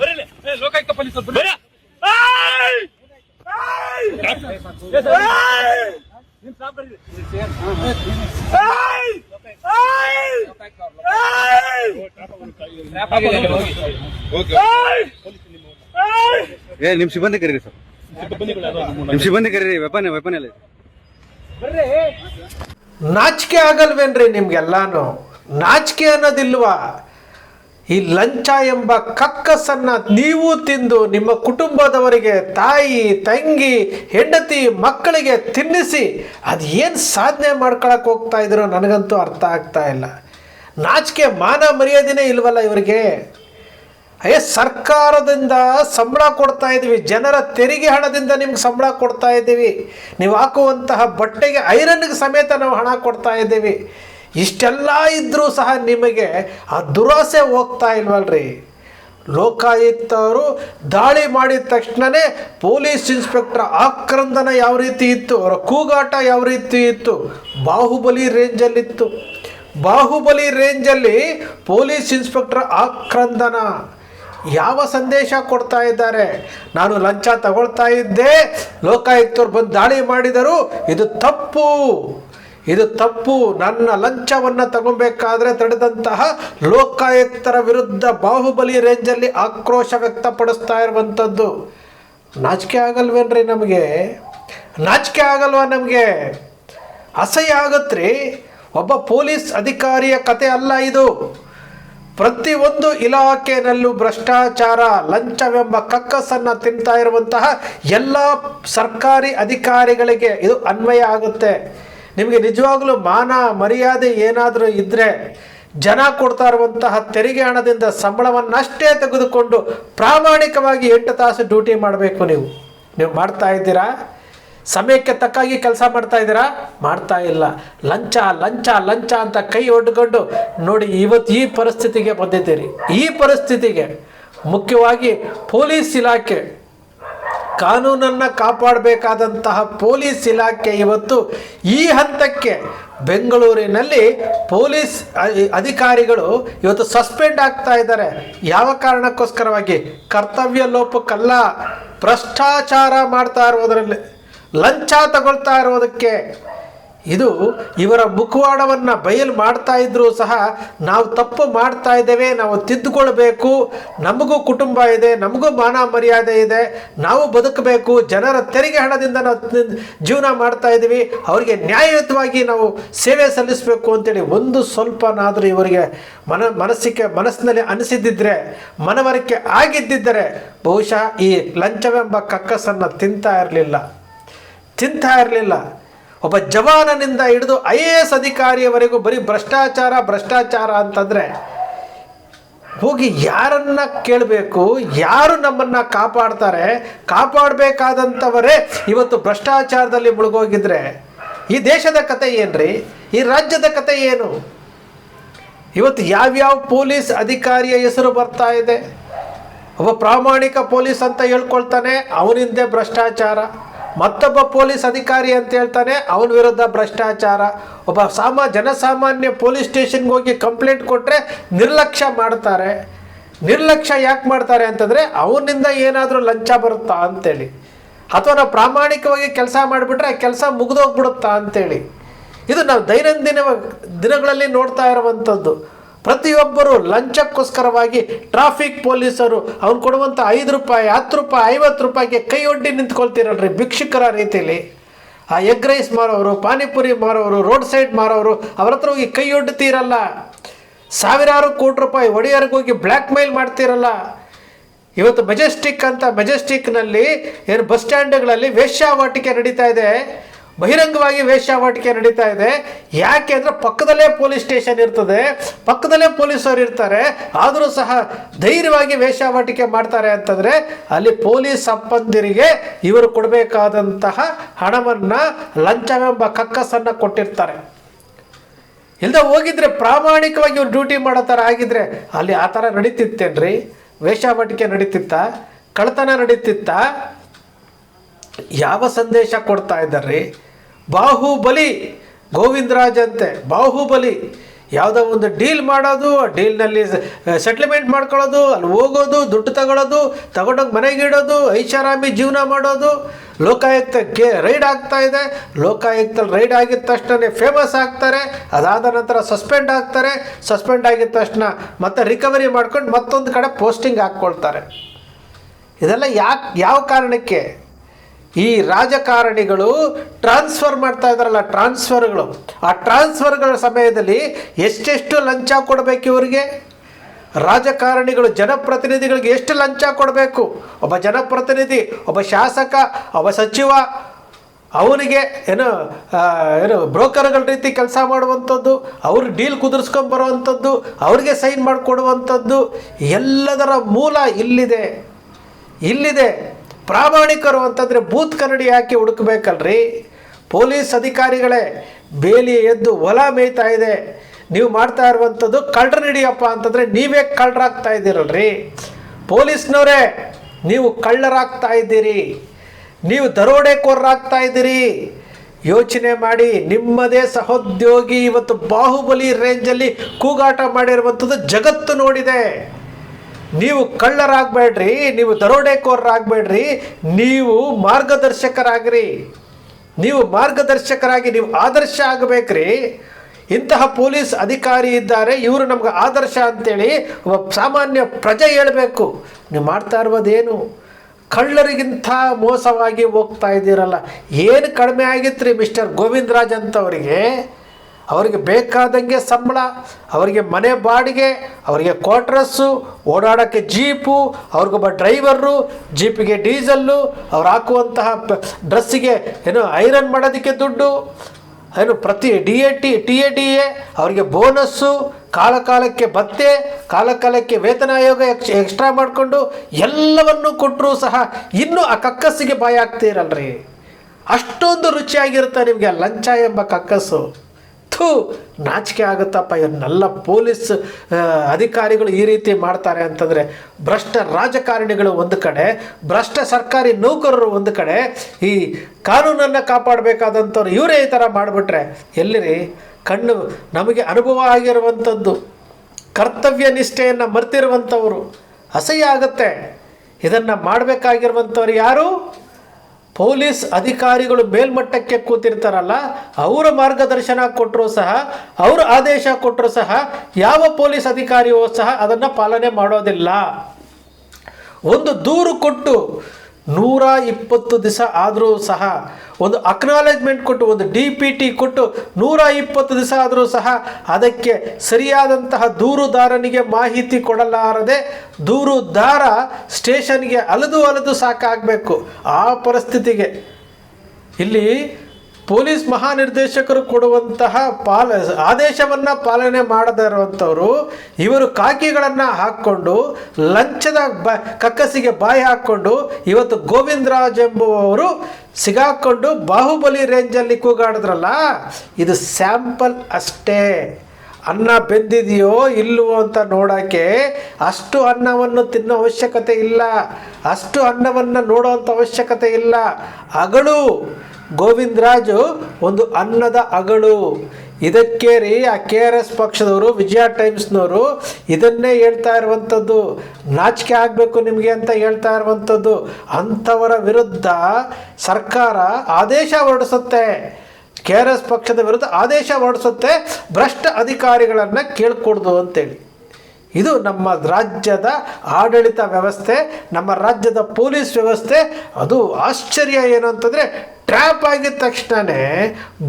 ಬರೀಲಿ. ಲೋಕಾಯುಕ್ತ ಬರೀ ಏ ನಿಮ್ ಸಿಬ್ಬಂದಿ ಕರೀರಿ ಸರ್. ನಿಮ್ ಸಿಬ್ಬಂದಿ ಕರೀರಿ ವೆಪನ್ ವೆಪನ್ ಎಲ್ಲ. ನಾಚಿಕೆ ಆಗಲ್ವೇನ್ರಿ ನಿಮ್ಗೆಲ್ಲಾನು? ನಾಚಿಕೆ ಅನ್ನೋದಿಲ್ವಾ? ಈ ಲಂಚ ಎಂಬ ಕಕ್ಕಸನ್ನ ನೀವು ತಿಂದು ನಿಮ್ಮ ಕುಟುಂಬದವರಿಗೆ ತಾಯಿ, ತಂಗಿ, ಹೆಂಡತಿ, ಮಕ್ಕಳಿಗೆ ತಿನ್ನಿಸಿ, ಅದು ಏನು ಸಾಧನೆ ಮಾಡ್ಕೊಳಕ್ಕೆ ಹೋಗ್ತಾ ಇದ್ದೀರೋ ನನಗಂತೂ ಅರ್ಥ ಆಗ್ತಾ ಇಲ್ಲ. ನಾಚಿಕೆ ಮಾನ ಮರ್ಯಾದೆನೇ ಇಲ್ವಲ್ಲ ಇವರಿಗೆ? ಅಯ್ಯ, ಸರ್ಕಾರದಿಂದ ಸಂಬಳ ಕೊಡ್ತಾ ಇದ್ದೀವಿ, ಜನರ ತೆರಿಗೆ ಹಣದಿಂದ ನಿಮ್ಗೆ ಸಂಬಳ ಕೊಡ್ತಾ ಇದ್ದೀವಿ. ನೀವು ಹಾಕುವಂತಹ ಬಟ್ಟೆಗೆ ಐರನ್ಗೆ ಸಮೇತ ನಾವು ಹಣ ಕೊಡ್ತಾ ಇದ್ದೀವಿ. ಇಷ್ಟೆಲ್ಲ ಇದ್ದರೂ ಸಹ ನಿಮಗೆ ಆ ದುರಾಸೆ ಹೋಗ್ತಾ ಇಲ್ವಲ್ರಿ. ಲೋಕಾಯುಕ್ತವರು ದಾಳಿ ಮಾಡಿದ ತಕ್ಷಣವೇ ಪೊಲೀಸ್ ಇನ್ಸ್ಪೆಕ್ಟರ್ ಆಕ್ರಂದನ ಯಾವ ರೀತಿ ಇತ್ತು, ಅವರ ಕೂಗಾಟ ಯಾವ ರೀತಿ ಇತ್ತು, ಬಾಹುಬಲಿ ರೇಂಜಲ್ಲಿತ್ತು. ಬಾಹುಬಲಿ ರೇಂಜಲ್ಲಿ ಪೊಲೀಸ್ ಇನ್ಸ್ಪೆಕ್ಟರ್ ಆಕ್ರಂದನ ಯಾವ ಸಂದೇಶ ಕೊಡ್ತಾ ಇದ್ದಾರೆ? ನಾನು ಲಂಚ ತಗೊಳ್ತಾ ಇದ್ದೆ, ಲೋಕಾಯುಕ್ತರು ಬಂದು ದಾಳಿ ಮಾಡಿದರು, ಇದು ತಪ್ಪು. ಇದು ತಪ್ಪು. ನನ್ನ ಲಂಚವನ್ನು ತಗೊಬೇಕಾದ್ರೆ ತಡೆದಂತಹ ಲೋಕಾಯುಕ್ತರ ವಿರುದ್ಧ ಬಾಹುಬಲಿ ರೇಂಜಲ್ಲಿ ಆಕ್ರೋಶ ವ್ಯಕ್ತಪಡಿಸ್ತಾ ಇರುವಂಥದ್ದು. ನಾಚಿಕೆ ಆಗಲ್ವೇನ್ರಿ ನಮಗೆ? ನಾಚಿಕೆ ಆಗಲ್ವಾ ನಮಗೆ? ಅಸಹ್ಯ ಆಗತ್ರಿ. ಒಬ್ಬ ಪೊಲೀಸ್ ಅಧಿಕಾರಿಯ ಕತೆ ಅಲ್ಲ ಇದು. ಪ್ರತಿಯೊಂದು ಇಲಾಖೆಯಲ್ಲೂ ಭ್ರಷ್ಟಾಚಾರ, ಲಂಚವೆಂಬ ಕಕ್ಕಸನ್ನು ತಿಂತಾ ಇರುವಂತಹ ಎಲ್ಲ ಸರ್ಕಾರಿ ಅಧಿಕಾರಿಗಳಿಗೆ ಇದು ಅನ್ವಯ ಆಗುತ್ತೆ. ನಿಮಗೆ ನಿಜವಾಗಲೂ ಮಾನ ಮರ್ಯಾದೆ ಏನಾದರೂ ಇದ್ದರೆ ಜನ ಕೊಡ್ತಾ ಇರುವಂತಹ ತೆರಿಗೆ ಹಣದಿಂದ ಸಂಬಳವನ್ನಷ್ಟೇ ತೆಗೆದುಕೊಂಡು ಪ್ರಾಮಾಣಿಕವಾಗಿ ಎಂಟು ತಾಸು ಡ್ಯೂಟಿ ಮಾಡಬೇಕು ನೀವು. ನೀವು ಮಾಡ್ತಾ ಇದ್ದೀರಾ? ಸಮಯಕ್ಕೆ ತಕ್ಕಾಗಿ ಕೆಲಸ ಮಾಡ್ತಾ ಇದ್ದೀರಾ? ಮಾಡ್ತಾ ಇಲ್ಲ. ಲಂಚ ಲಂಚ ಲಂಚ ಅಂತ ಕೈ ಒಡ್ಕೊಂಡು ನೋಡಿ ಇವತ್ತು ಈ ಪರಿಸ್ಥಿತಿಗೆ ಬಂದಿದ್ದೀರಿ. ಈ ಪರಿಸ್ಥಿತಿಗೆ ಮುಖ್ಯವಾಗಿ ಪೊಲೀಸ್ ಇಲಾಖೆ ಕಾನೂನನ್ನು ಕಾಪಾಡಬೇಕಾದಂತಹ ಪೊಲೀಸ್ ಇಲಾಖೆ ಇವತ್ತು ಈ ಹಂತಕ್ಕೆ ಬೆಂಗಳೂರಿನಲ್ಲಿ ಪೊಲೀಸ್ ಅಧಿಕಾರಿಗಳು ಇವತ್ತು ಸಸ್ಪೆಂಡ್ ಆಗ್ತಾ ಇದ್ದಾರೆ. ಯಾವ ಕಾರಣಕ್ಕೋಸ್ಕರವಾಗಿ? ಕರ್ತವ್ಯ ಲೋಪಕ್ಕಲ್ಲ. ಭ್ರಷ್ಟಾಚಾರ ಮಾಡ್ತಾ ಇರೋದರಲ್ಲಿ ಲಂಚ ತಗೊಳ್ತಾ ಇರೋದಕ್ಕೆ ಇದು ಇವರ ಮುಖವಾಡವನ್ನು ಬಯಲು ಮಾಡ್ತಾ ಇದ್ರೂ ಸಹ ನಾವು ತಪ್ಪು ಮಾಡ್ತಾ ಇದ್ದೇವೆ, ನಾವು ತಿದ್ದುಕೊಳ್ಬೇಕು, ನಮಗೂ ಕುಟುಂಬ ಇದೆ, ನಮಗೂ ಮಾನ ಮರ್ಯಾದೆ ಇದೆ, ನಾವು ಬದುಕಬೇಕು, ಜನರ ತೆರಿಗೆ ಹಣದಿಂದ ನಾವು ಜೀವನ ಮಾಡ್ತಾ ಇದ್ದೀವಿ, ಅವರಿಗೆ ನ್ಯಾಯಯುತವಾಗಿ ನಾವು ಸೇವೆ ಸಲ್ಲಿಸಬೇಕು ಅಂತೇಳಿ ಒಂದು ಸ್ವಲ್ಪನಾದರೂ ಇವರಿಗೆ ಮನ, ಮನಸ್ಸಿಗೆ, ಮನಸ್ಸಿನಲ್ಲಿ ಅನಿಸಿದ್ದಿದ್ರೆ, ಮನವರಿಕೆ ಆಗಿದ್ದಿದ್ದರೆ ಬಹುಶಃ ಈ ಲಂಚವೆಂಬ ಕಕ್ಕಸನ್ನು ತಿಂತಾ ಇರಲಿಲ್ಲ. ತಿಂತಾ ಇರಲಿಲ್ಲ. ಒಬ್ಬ ಜವಾನನಿಂದ ಹಿಡಿದು ಐ ಎ ಎಸ್ ಅಧಿಕಾರಿಯವರೆಗೂ ಬರೀ ಭ್ರಷ್ಟಾಚಾರ ಭ್ರಷ್ಟಾಚಾರ ಅಂತಂದರೆ ಹೋಗಿ ಯಾರನ್ನ ಕೇಳಬೇಕು, ಯಾರು ನಮ್ಮನ್ನು ಕಾಪಾಡ್ತಾರೆ, ಕಾಪಾಡಬೇಕಾದಂಥವರೇ ಇವತ್ತು ಭ್ರಷ್ಟಾಚಾರದಲ್ಲಿ ಮುಳುಗೋಗಿದ್ರೆ, ಈ ದೇಶದ ಕತೆ ಏನ್ರಿ? ಈ ರಾಜ್ಯದ ಕತೆ ಏನು? ಇವತ್ತು ಯಾವ್ಯಾವ ಪೊಲೀಸ್ ಅಧಿಕಾರಿಯ ಹೆಸರು ಬರ್ತಾ ಇದೆ? ಒಬ್ಬ ಪ್ರಾಮಾಣಿಕ ಪೊಲೀಸ್ ಅಂತ ಹೇಳ್ಕೊಳ್ತಾನೆ, ಅವನಿಂದೆ ಭ್ರಷ್ಟಾಚಾರ. ಮತ್ತೊಬ್ಬ ಪೊಲೀಸ್ ಅಧಿಕಾರಿ ಅಂತ ಹೇಳ್ತಾನೆ, ಅವನ ವಿರುದ್ಧ ಭ್ರಷ್ಟಾಚಾರ. ಒಬ್ಬ ಸಾಮಾ, ಜನಸಾಮಾನ್ಯ ಪೊಲೀಸ್ ಸ್ಟೇಷನ್ಗೆ ಹೋಗಿ ಕಂಪ್ಲೇಂಟ್ ಕೊಟ್ಟರೆ ನಿರ್ಲಕ್ಷ್ಯ ಮಾಡ್ತಾರೆ. ನಿರ್ಲಕ್ಷ್ಯ ಯಾಕೆ ಮಾಡ್ತಾರೆ ಅಂತಂದರೆ, ಅವನಿಂದ ಏನಾದರೂ ಲಂಚ ಬರುತ್ತಾ ಅಂತೇಳಿ. ಅಥವಾ ನಾವು ಪ್ರಾಮಾಣಿಕವಾಗಿ ಕೆಲಸ ಮಾಡಿಬಿಟ್ರೆ ಕೆಲಸ ಮುಗಿದೋಗ್ಬಿಡುತ್ತಾ ಅಂತೇಳಿ. ಇದು ನಾವು ದೈನಂದಿನ ದಿನಗಳಲ್ಲಿ ನೋಡ್ತಾ ಇರುವಂಥದ್ದು. ಪ್ರತಿಯೊಬ್ಬರು ಲಂಚಕ್ಕೋಸ್ಕರವಾಗಿ ಟ್ರಾಫಿಕ್ ಪೊಲೀಸರು ಅವ್ನು ಕೊಡುವಂಥ ಐದು ರೂಪಾಯಿ, ಹತ್ತು ರೂಪಾಯಿ, ಐವತ್ತು ರೂಪಾಯಿಗೆ ಕೈ ಒಡ್ಡಿ ನಿಂತ್ಕೊಳ್ತೀರಲ್ರಿ ಭಿಕ್ಷುಕರ ರೀತಿಯಲ್ಲಿ ಆ ಎಗ್ ರೈಸ್ ಮಾರೋರು, ಪಾನಿಪುರಿ ಮಾರೋರು, ರೋಡ್ ಸೈಡ್ ಮಾರೋರು, ಅವ್ರ ಹತ್ರ ಹೋಗಿ ಕೈ ಸಾವಿರಾರು ಕೋಟಿ ರೂಪಾಯಿ ಒಡೆಯರ್ಗೆ ಹೋಗಿ ಬ್ಲ್ಯಾಕ್ ಮೇಲ್ ಮಾಡ್ತೀರಲ್ಲ. ಇವತ್ತು ಮೆಜೆಸ್ಟಿಕ್ ಅಂತ ಮೆಜೆಸ್ಟಿಕ್ನಲ್ಲಿ ಏನು ಬಸ್ ಸ್ಟ್ಯಾಂಡ್ಗಳಲ್ಲಿ ವೇಶ್ಯಾವಾಟಿಕೆ ನಡೀತಾ ಇದೆ. ಬಹಿರಂಗವಾಗಿ ವೇಶ್ಯಾವಾಟಿಕೆ ನಡೀತಾ ಇದೆ. ಯಾಕೆ ಅಂದರೆ ಪಕ್ಕದಲ್ಲೇ ಪೊಲೀಸ್ ಸ್ಟೇಷನ್ ಇರ್ತದೆ. ಪಕ್ಕದಲ್ಲೇ ಪೊಲೀಸರು ಇರ್ತಾರೆ. ಆದರೂ ಸಹ ಧೈರ್ಯವಾಗಿ ವೇಶ್ಯಾವಾಟಿಕೆ ಮಾಡ್ತಾರೆ ಅಂತಂದರೆ ಅಲ್ಲಿ ಪೊಲೀಸ್ ಸಂಬಂಧಿರಿಗೆ ಇವರು ಕೊಡಬೇಕಾದಂತಹ ಹಣವನ್ನು, ಲಂಚವೆಂಬ ಕಕ್ಕಸನ್ನು ಕೊಟ್ಟಿರ್ತಾರೆ. ಇಲ್ಲದೆ ಹೋಗಿದ್ರೆ ಪ್ರಾಮಾಣಿಕವಾಗಿ ಇವ್ರು ಡ್ಯೂಟಿ ಮಾಡೋ ಥರ ಆಗಿದ್ರೆ ಅಲ್ಲಿ ಆ ಥರ ನಡೀತಿತ್ತೇನ್ರಿ? ವೇಷಾವಟಿಕೆ ನಡೀತಿತ್ತ? ಕಳ್ತನ ನಡೀತಿತ್ತ? ಯಾವ ಸಂದೇಶ ಕೊಡ್ತಾ ಇದ್ದಾರ್ರಿ? ಬಾಹುಬಲಿ ಗೋವಿಂದರಾಜ್ ಅಂತೆ ಬಾಹುಬಲಿ ಯಾವುದೋ ಒಂದು ಡೀಲ್ ಮಾಡೋದು, ಆ ಡೀಲ್ನಲ್ಲಿ ಸೆಟ್ಲ್ಮೆಂಟ್ ಮಾಡ್ಕೊಳ್ಳೋದು, ಅಲ್ಲಿ ಹೋಗೋದು, ದುಡ್ಡು ತಗೊಳ್ಳೋದು, ತಗೊಂಡೋಗಿ ಮನೆಗೆ ಇಡೋದು, ಐಷಾರಾಮಿ ಜೀವನ ಮಾಡೋದು. ಲೋಕಾಯುಕ್ತಕ್ಕೆ ರೈಡ್ ಆಗ್ತಾ ಇದೆ. ಲೋಕಾಯುಕ್ತಲ್ಲಿ ರೈಡ್ ಆಗಿದ ತಕ್ಷಣ ಫೇಮಸ್ ಆಗ್ತಾರೆ. ಅದಾದ ನಂತರ ಸಸ್ಪೆಂಡ್ ಆಗ್ತಾರೆ. ಸಸ್ಪೆಂಡ್ ಆಗಿದ ತಕ್ಷಣ ಮತ್ತೆ ರಿಕವರಿ ಮಾಡ್ಕೊಂಡು ಮತ್ತೊಂದು ಕಡೆ ಪೋಸ್ಟಿಂಗ್ ಹಾಕ್ಕೊಳ್ತಾರೆ. ಇದೆಲ್ಲ ಯಾಕೆ, ಯಾವ ಕಾರಣಕ್ಕೆ? ಈ ರಾಜಕಾರಣಿಗಳು ಟ್ರಾನ್ಸ್ಫರ್ ಮಾಡ್ತಾ ಇದ್ದಾರಲ್ಲ, ಟ್ರಾನ್ಸ್ಫರ್ಗಳು. ಆ ಟ್ರಾನ್ಸ್ಫರ್ಗಳ ಸಮಯದಲ್ಲಿ ಎಷ್ಟೆಷ್ಟು ಲಂಚ ಕೊಡಬೇಕು ಇವರಿಗೆ? ರಾಜಕಾರಣಿಗಳು, ಜನಪ್ರತಿನಿಧಿಗಳಿಗೆ ಎಷ್ಟು ಲಂಚ ಕೊಡಬೇಕು? ಒಬ್ಬ ಜನಪ್ರತಿನಿಧಿ, ಒಬ್ಬ ಶಾಸಕ, ಒಬ್ಬ ಸಚಿವ, ಅವನಿಗೆ ಏನು ಏನು ಬ್ರೋಕರ್ಗಳ ರೀತಿ ಕೆಲಸ ಮಾಡುವಂಥದ್ದು, ಅವ್ರ ಡೀಲ್ ಕುದುರಿಸ್ಕೊಂಡು ಬರುವಂಥದ್ದು, ಅವ್ರಿಗೆ ಸೈನ್ ಮಾಡಿಕೊಡುವಂಥದ್ದು, ಎಲ್ಲದರ ಮೂಲ ಇಲ್ಲಿದೆ. ಇಲ್ಲಿದೆ. ಪ್ರಾಮಾಣಿಕರು ಅಂತಂದರೆ ಬೂತ್ ಕನ್ನಡಿ ಹಾಕಿ ಹುಡುಕ್ಬೇಕಲ್ರಿ? ಪೊಲೀಸ್ ಅಧಿಕಾರಿಗಳೇ ಬೇಲಿ ಎದ್ದು ಹೊಲ ಮೇಯ್ತಾ ಇದೆ. ನೀವು ಮಾಡ್ತಾ ಇರುವಂಥದ್ದು ಕಳ್ಳರು ಹಿಡಿಯಪ್ಪ ಅಂತಂದರೆ ನೀವೇ ಕಳ್ಳರಾಗ್ತಾ ಇದ್ದೀರಲ್ರಿ. ಪೊಲೀಸ್ನವರೇ, ನೀವು ಕಳ್ಳರಾಗ್ತಾ ಇದ್ದೀರಿ. ನೀವು ದರೋಡೆಕೋರರಾಗ್ತಾ ಇದ್ದೀರಿ. ಯೋಚನೆ ಮಾಡಿ, ನಿಮ್ಮದೇ ಸಹೋದ್ಯೋಗಿ ಇವತ್ತು ಬಾಹುಬಲಿ ರೇಂಜಲ್ಲಿ ಕೂಗಾಟ ಮಾಡಿರುವಂಥದ್ದು ಜಗತ್ತು ನೋಡಿದೆ. ನೀವು ಕಳ್ಳರಾಗಬೇಡ್ರಿ, ನೀವು ದರೋಡೆಕೋರರಾಗಬೇಡ್ರಿ, ನೀವು ಮಾರ್ಗದರ್ಶಕರಾಗ್ರಿ. ನೀವು ಮಾರ್ಗದರ್ಶಕರಾಗಿ ನೀವು ಆದರ್ಶ ಆಗಬೇಕ್ರಿ. ಇಂತಹ ಪೊಲೀಸ್ ಅಧಿಕಾರಿ ಇದ್ದಾರೆ, ಇವರು ನಮ್ಗೆ ಆದರ್ಶ ಅಂತೇಳಿ ಒಬ್ಬ ಸಾಮಾನ್ಯ ಪ್ರಜೆ ಹೇಳಬೇಕು. ನೀವು ಮಾಡ್ತಾ ಇರೋದೇನು? ಕಳ್ಳರಿಗಿಂತ ಮೋಸವಾಗಿ ಹೋಗ್ತಾ ಇದ್ದೀರಲ್ಲ. ಏನು ಕಡಿಮೆ ಆಗಿತ್ತು ರೀ ಮಿಸ್ಟರ್ ಗೋವಿಂದರಾಜ್ ಅಂತವರಿಗೆ? ಅವರಿಗೆ ಬೇಕಾದಂಗೆ ಸಂಬಳ, ಅವರಿಗೆ ಮನೆ ಬಾಡಿಗೆ, ಅವರಿಗೆ ಕ್ವಾರ್ಟ್ರಸ್ಸು ಓಡಾಡೋಕ್ಕೆ ಜೀಪು ಅವ್ರಿಗೊಬ್ಬ ಡ್ರೈವರು ಜೀಪಿಗೆ ಡೀಸಲ್ಲು ಅವ್ರು ಹಾಕುವಂತಹ ಡ್ರೆಸ್ಸಿಗೆ ಏನು ಐರನ್ ಮಾಡೋದಕ್ಕೆ ದುಡ್ಡು, ಏನು ಪ್ರತಿ D A T T A D A ಅವರಿಗೆ ಬೋನಸ್ಸು ಕಾಲಕಾಲಕ್ಕೆ ಭತ್ತೆ, ಕಾಲಕಾಲಕ್ಕೆ ವೇತನ ಆಯೋಗ ಎಕ್ಸ್ ಎಕ್ಸ್ಟ್ರಾ ಮಾಡಿಕೊಂಡು ಎಲ್ಲವನ್ನು ಕೊಟ್ಟರೂ ಸಹ ಇನ್ನೂ ಆ ಕಕ್ಕಸ್ಸಿಗೆ ಬಾಯಿ ಆಗ್ತೀರಲ್ರಿ ಅಷ್ಟೊಂದು ರುಚಿಯಾಗಿರುತ್ತೆ ನಿಮಗೆ ಲಂಚ ಎಂಬ ಕಕ್ಕಸ್ಸು? ಥೂ ನಾಚಿಕೆ ಆಗುತ್ತಪ್ಪ ಇವನ್ನೆಲ್ಲ ಪೊಲೀಸ್ ಅಧಿಕಾರಿಗಳು ಈ ರೀತಿ ಮಾಡ್ತಾರೆ ಅಂತಂದರೆ ಭ್ರಷ್ಟ ರಾಜಕಾರಣಿಗಳು ಒಂದು ಕಡೆ, ಭ್ರಷ್ಟ ಸರ್ಕಾರಿ ನೌಕರರು ಒಂದು ಕಡೆ, ಈ ಕಾನೂನನ್ನು ಕಾಪಾಡಬೇಕಾದಂಥವ್ರು ಇವರೇ ಈ ಥರ ಮಾಡಿಬಿಟ್ರೆ ಎಲ್ಲಿರಿ? ಕಣ್ಣು ನಮಗೆ ಅನುಭವ ಆಗಿರುವಂಥದ್ದು, ಕರ್ತವ್ಯ ನಿಷ್ಠೆಯನ್ನು ಮರೆತಿರುವಂಥವರು, ಅಸಹ್ಯ ಆಗುತ್ತೆ. ಇದನ್ನು ಮಾಡಬೇಕಾಗಿರುವಂಥವ್ರು ಯಾರು? ಪೊಲೀಸ್ ಅಧಿಕಾರಿಗಳು ಮೇಲ್ಮಟ್ಟಕ್ಕೆ ಕೂತಿರ್ತಾರಲ್ಲ, ಅವರ ಮಾರ್ಗದರ್ಶನ ಕೊಟ್ಟರು ಸಹ, ಅವರು ಆದೇಶ ಕೊಟ್ಟರು ಸಹ, ಯಾವ ಪೊಲೀಸ್ ಅಧಿಕಾರಿಯೂ ಸಹ ಅದನ್ನು ಪಾಲನೆ ಮಾಡೋದಿಲ್ಲ. ಒಂದು ದೂರು ಕೊಟ್ಟು ನೂರ ಇಪ್ಪತ್ತು ದಿವಸ ಆದರೂ ಸಹ ಒಂದು ಅಕ್ನಾಲೇಜ್ಮೆಂಟ್ ಕೊಟ್ಟು, ಒಂದು ಡಿ ಪಿ ಟಿ ಕೊಟ್ಟು ನೂರ ಇಪ್ಪತ್ತು ದಿವಸ ಆದರೂ ಸಹ ಅದಕ್ಕೆ ಸರಿಯಾದಂತಹ ದೂರುದಾರನಿಗೆ ಮಾಹಿತಿ ಕೊಡಲಾರದೆ ದೂರುದಾರ ಸ್ಟೇಷನ್ಗೆ ಅಲೆದು ಅಲೆದು ಸಾಕಾಗಬೇಕು. ಆ ಪರಿಸ್ಥಿತಿಗೆ ಇಲ್ಲಿ ಪೊಲೀಸ್ ಮಹಾನಿರ್ದೇಶಕರು ಕೊಡುವಂತಹ ಪಾಲ, ಆದೇಶವನ್ನು ಪಾಲನೆ ಮಾಡದೇ ಇವರು ಕಾಕಿಗಳನ್ನು ಹಾಕ್ಕೊಂಡು, ಲಂಚದ ಬ, ಕಕ್ಕಸಿಗೆ ಬಾಯಿ ಹಾಕ್ಕೊಂಡು, ಇವತ್ತು ಗೋವಿಂದರಾಜ್ ಎಂಬುವವರು ಸಿಗಾಕೊಂಡು ಬಾಹುಬಲಿ ರೇಂಜಲ್ಲಿ ಕೂಗಾಡಿದ್ರಲ್ಲ, ಇದು ಸ್ಯಾಂಪಲ್ ಅಷ್ಟೇ. ಅನ್ನ ಬೆಂದಿದೆಯೋ ಇಲ್ಲವೋ ಅಂತ ನೋಡೋಕ್ಕೆ ಅಷ್ಟು ಅನ್ನವನ್ನು ತಿನ್ನೋ ಅವಶ್ಯಕತೆ ಇಲ್ಲ. ಅಷ್ಟು ಅನ್ನವನ್ನು ನೋಡೋವಂಥ ಅವಶ್ಯಕತೆ ಇಲ್ಲ. ಅಗಳು ಗೋವಿಂದರಾಜು ಒಂದು ಅನ್ನದ ಅಗಳು ಇದಕ್ಕೆ ರೀ ಆ ಕೆ ಆರ್ ಎಸ್ ಪಕ್ಷದವರು, ವಿಜಯ ಟೈಮ್ಸ್ನವರು ಇದನ್ನೇ ಹೇಳ್ತಾ ಇರುವಂಥದ್ದು. ನಾಚಿಕೆ ಆಗಬೇಕು ನಿಮಗೆ ಅಂತ ಹೇಳ್ತಾ ಇರುವಂಥದ್ದು. ಅಂಥವರ ವಿರುದ್ಧ ಸರ್ಕಾರ ಆದೇಶ ಹೊರಡಿಸುತ್ತೆ. ಕೆ ಆರ್ ಎಸ್ ಪಕ್ಷದ ವಿರುದ್ಧ ಆದೇಶ ಹೊರಡಿಸುತ್ತೆ. ಭ್ರಷ್ಟ ಅಧಿಕಾರಿಗಳನ್ನು ಕೇಳ್ಕೊಡ್ದು ಅಂತೇಳಿ. ಇದು ನಮ್ಮ ರಾಜ್ಯದ ಆಡಳಿತ ವ್ಯವಸ್ಥೆ, ನಮ್ಮ ರಾಜ್ಯದ ಪೊಲೀಸ್ ವ್ಯವಸ್ಥೆ. ಅದು ಆಶ್ಚರ್ಯ ಏನು ಅಂತಂದರೆ ಟ್ರ್ಯಾಪ್ ಆಗಿದ ತಕ್ಷಣವೇ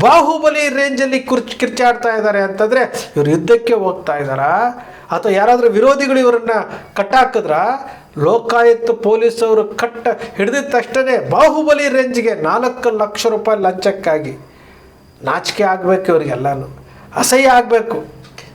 ಬಾಹುಬಲಿ ರೇಂಜಲ್ಲಿ ಕುರ್ಚ್ ಕಿರ್ಚಾಡ್ತಾ ಇದ್ದಾರೆ ಅಂತಂದರೆ ಇವರು ಯುದ್ಧಕ್ಕೆ ಹೋಗ್ತಾ ಇದ್ದಾರಾ? ಅಥವಾ ಯಾರಾದರೂ ವಿರೋಧಿಗಳು ಇವರನ್ನು ಕಟ್ಟಾಕಿದ್ರ? ಲೋಕಾಯುಕ್ತ ಪೊಲೀಸವರು ಕಟ್ಟ ಹಿಡಿದಿದ ತಕ್ಷಣ ಬಾಹುಬಲಿ ರೇಂಜ್ಗೆ ನಾಲ್ಕು ಲಕ್ಷ ರೂಪಾಯಿ ಲಂಚಕ್ಕಾಗಿ ನಾಚಿಕೆ ಆಗಬೇಕು ಇವರಿಗೆಲ್ಲನೂ. ಅಸಹ್ಯ ಆಗಬೇಕು.